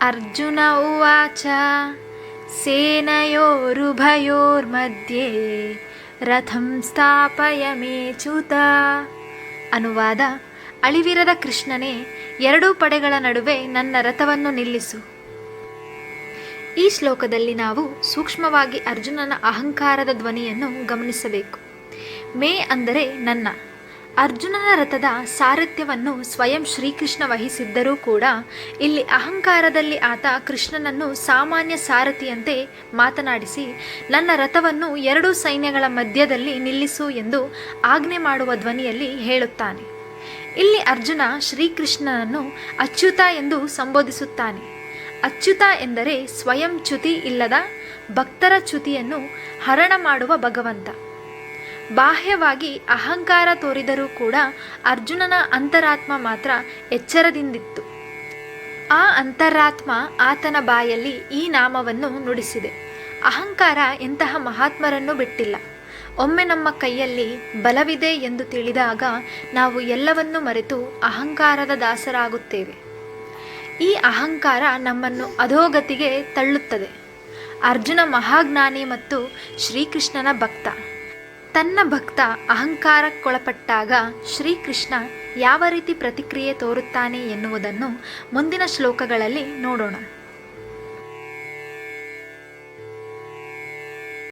ಅರ್ಜುನ ಉವಾಚ, ಸೇನಯೋರುಭಯೋರ್ಮಧ್ಯೆ ರಥಂ ಸ್ಥಾಪಯ ಮೇಚೂತ ಅನುವಾದ, ಅಳಿವಿರದ ಕೃಷ್ಣನೇ, ಎರಡೂ ಪಡೆಗಳ ನಡುವೆ ನನ್ನ ರಥವನ್ನು ನಿಲ್ಲಿಸು. ಈ ಶ್ಲೋಕದಲ್ಲಿ ನಾವು ಸೂಕ್ಷ್ಮವಾಗಿ ಅರ್ಜುನನ ಅಹಂಕಾರದ ಧ್ವನಿಯನ್ನು ಗಮನಿಸಬೇಕು. ಮೇ ಅಂದರೆ ನನ್ನ. ಅರ್ಜುನನ ರಥದ ಸಾರಥ್ಯವನ್ನು ಸ್ವಯಂ ಶ್ರೀಕೃಷ್ಣ ವಹಿಸಿದ್ದರೂ ಕೂಡ ಇಲ್ಲಿ ಅಹಂಕಾರದಲ್ಲಿ ಆತ ಕೃಷ್ಣನನ್ನು ಸಾಮಾನ್ಯ ಸಾರಥಿಯಂತೆ ಮಾತನಾಡಿಸಿ, ನನ್ನ ರಥವನ್ನು ಎರಡೂ ಸೈನ್ಯಗಳ ಮಧ್ಯದಲ್ಲಿ ನಿಲ್ಲಿಸು ಎಂದು ಆಜ್ಞೆ ಮಾಡುವ ಧ್ವನಿಯಲ್ಲಿ ಹೇಳುತ್ತಾನೆ. ಇಲ್ಲಿ ಅರ್ಜುನ ಶ್ರೀಕೃಷ್ಣನನ್ನು ಅಚ್ಯುತ ಎಂದು ಸಂಬೋಧಿಸುತ್ತಾನೆ. ಅಚ್ಯುತ ಎಂದರೆ ಸ್ವಯಂ ಚ್ಯುತಿ ಇಲ್ಲದ ಭಕ್ತರ ಚ್ಯುತಿಯನ್ನು ಹರಣ ಮಾಡುವ ಭಗವಂತ. ಬಾಹ್ಯವಾಗಿ ಅಹಂಕಾರ ತೋರಿದರೂ ಕೂಡ ಅರ್ಜುನನ ಅಂತರಾತ್ಮ ಮಾತ್ರ ಎಚ್ಚರದಿಂದಿತ್ತು. ಆ ಅಂತರಾತ್ಮ ಆತನ ಬಾಯಲ್ಲಿ ಈ ನಾಮವನ್ನು ನುಡಿಸಿದೆ. ಅಹಂಕಾರ ಎಂತಹ ಮಹಾತ್ಮರನ್ನು ಬಿಟ್ಟಿಲ್ಲ. ಒಮ್ಮೆ ನಮ್ಮ ಕೈಯಲ್ಲಿ ಬಲವಿದೆ ಎಂದು ತಿಳಿದಾಗ ನಾವು ಎಲ್ಲವನ್ನೂ ಮರೆತು ಅಹಂಕಾರದ ದಾಸರಾಗುತ್ತೇವೆ. ಈ ಅಹಂಕಾರ ನಮ್ಮನ್ನು ಅಧೋಗತಿಗೆ ತಳ್ಳುತ್ತದೆ. ಅರ್ಜುನ ಮಹಾಜ್ಞಾನಿ ಮತ್ತು ಶ್ರೀಕೃಷ್ಣನ ಭಕ್ತ. ತನ್ನ ಭಕ್ತ ಅಹಂಕಾರಕ್ಕೊಳಪಟ್ಟಾಗ ಶ್ರೀಕೃಷ್ಣ ಯಾವ ರೀತಿ ಪ್ರತಿಕ್ರಿಯೆ ತೋರುತ್ತಾನೆ ಎನ್ನುವುದನ್ನು ಮುಂದಿನ ಶ್ಲೋಕಗಳಲ್ಲಿ ನೋಡೋಣ.